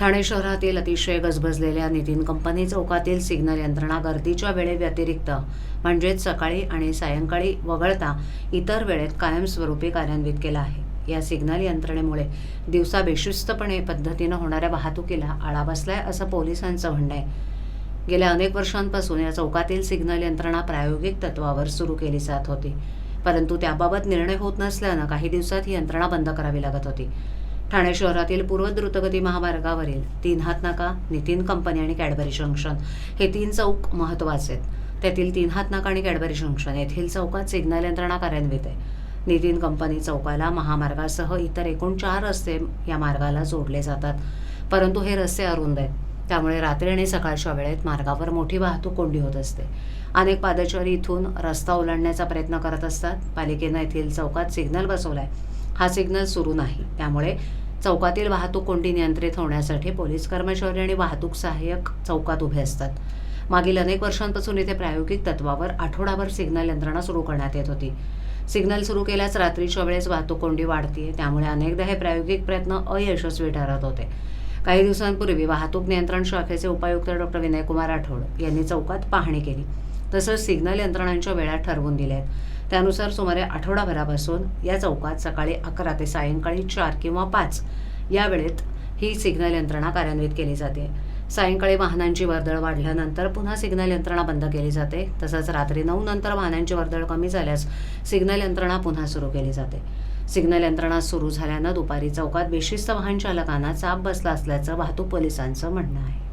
ठाणे शहरातील अतिशय गजबजलेल्या नितीन कंपनी चौकातील सिग्नल यंत्रणा गर्दीच्या वेळेव्यतिरिक्त म्हणजेच सकाळी आणि सायंकाळी वगळता इतर वेळेत कायमस्वरूपी कार्यान्वित केला आहे. या सिग्नल यंत्रणेमुळे दिवसा बेशिस्तपणे पद्धतीनं होणाऱ्या वाहतुकीला आळा बसलाय असं पोलिसांचं म्हणणं आहे. गेल्या अनेक वर्षांपासून या चौकातील सिग्नल यंत्रणा प्रायोगिक तत्वावर सुरू केली जात होती परंतु त्याबाबत निर्णय होत नसल्यानं काही दिवसात ही यंत्रणा बंद करावी लागत होती. ठाणे शहरातील पूर्व द्रुतगती महामार्गावरील तीन हात नाका नितीन कंपनी आणि कॅडबरी जंक्शन हे तीन चौक महत्त्वाचे आहेत. त्यातील तीन हात नाका आणि कॅडबरी जंक्शन येथील चौकात सिग्नल यंत्रणा कार्यान्वित आहे. नितीन कंपनी चौकाला महामार्गासह इतर एकूण चार रस्ते या मार्गाला जोडले जातात. परंतु हे रस्ते अरुंद आहेत. त्यामुळे रात्री आणि सकाळच्या वेळेत मार्गावर मोठी वाहतूक कोंडी होत असते. अनेक पादचारी इथून रस्ता ओलांडण्याचा प्रयत्न करत असतात. पालिकेनं येथील चौकात सिग्नल बसवलाय. हा सिग्नल सुरू नाही. त्यामुळे चौकातील वाहतूक कोंडी नियंत्रित होण्यासाठी पोलीस कर्मचारी आणि वाहतूक सहाय्यक चौकात उभे असतात. मागील अनेक वर्षांपासून इथे प्रायोगिक तत्वावर आठवडाभर सिग्नल यंत्रणा सुरू करण्यात येत होती. सिग्नल सुरू केल्यास रात्रीच्या वेळेस वाहतूक कोंडी वाढतीये. त्यामुळे अनेकदा हे प्रायोगिक प्रयत्न अयशस्वी ठरत होते. काही दिवसांपूर्वी वाहतूक नियंत्रण शाखेचे उपायुक्त डॉक्टर विनयकुमार राठोड यांनी चौकात पाहणी केली. तसंच सिग्नल यंत्रणांच्या वेळा ठरवून दिल्या आहेत त्यानुसार सुमारे आठवडाभरापासून या चौकात सकाळी अकरा ते सायंकाळी चार किंवा पाच या वेळेत ही सिग्नल यंत्रणा कार्यान्वित केली जाते. सायंकाळी वाहनांची वर्दळ वाढल्यानंतर पुन्हा सिग्नल यंत्रणा बंद केली जाते. तसंच रात्री नऊ नंतर वाहनांची वर्दळ कमी झाल्यास सिग्नल यंत्रणा पुन्हा सुरू केली जाते. सिग्नल यंत्रणा सुरू झाल्यानं दुपारी चौकात बेशिस्त वाहन चालकांना चाप बसला असल्याचं वाहतूक पोलिसांचं म्हणणं आहे.